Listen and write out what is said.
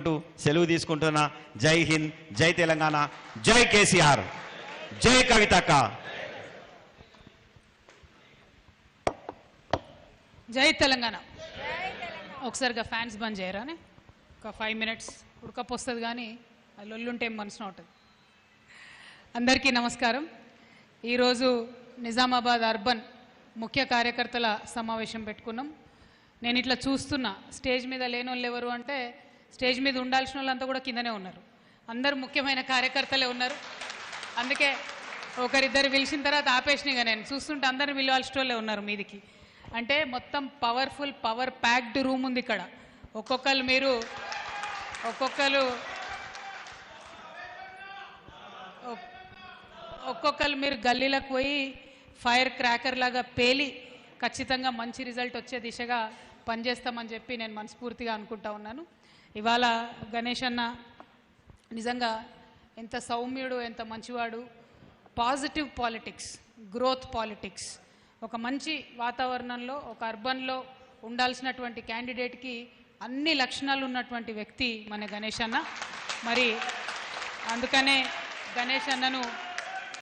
అంటూ సెలవు తీసుకుంటున్నా. జై హింద్ జై తెలంగాణ జై కేసీఆర్ జై కవితక్క జై తెలంగాణ. ఒకసారిగా ఫ్యాన్స్ బంద్ చేయరానే? ఒక ఫైవ్ మినిట్స్ ఉడకపోస్తుంది కానీ ఆ లొల్లుంటే మనసున ఉంటుంది. అందరికీ నమస్కారం. ఈరోజు నిజామాబాద్ అర్బన్ ముఖ్య కార్యకర్తల సమావేశం పెట్టుకున్నాం. నేను ఇట్లా చూస్తున్నా స్టేజ్ మీద లేని వాళ్ళు ఎవరు అంటే స్టేజ్ మీద ఉండాల్సిన వాళ్ళంతా కూడా కిందనే ఉన్నారు. అందరు ముఖ్యమైన కార్యకర్తలే ఉన్నారు. అందుకే ఒకరిద్దరు పిలిచిన తర్వాత ఆపేసినాయిగా నేను. చూస్తుంటే అందరిని పిలవాల్సిన వాళ్ళే ఉన్నారు మీదికి. అంటే మొత్తం పవర్ఫుల్ పవర్ ప్యాక్డ్ రూమ్ ఉంది ఇక్కడ. ఒక్కొక్కరు మీరు ఒక్కొక్కరు ఒక్కొక్కరు మీరు గల్లీలకు పోయి ఫైర్ క్రాకర్ లాగా పేలి ఖచ్చితంగా మంచి రిజల్ట్ వచ్చే దిశగా పనిచేస్తామని చెప్పి నేను మనస్ఫూర్తిగా అనుకుంటా ఉన్నాను. ఇవాళ గణేష్ అన్న నిజంగా ఎంత సౌమ్యుడు ఎంత మంచివాడు. పాజిటివ్ పాలిటిక్స్ గ్రోత్ పాలిటిక్స్ ఒక మంచి వాతావరణంలో ఒక అర్బన్లో ఉండాల్సినటువంటి క్యాండిడేట్కి అన్ని లక్షణాలు ఉన్నటువంటి వ్యక్తి మన గణేష్ అన్న. మరి అందుకనే గణేష్ అన్నను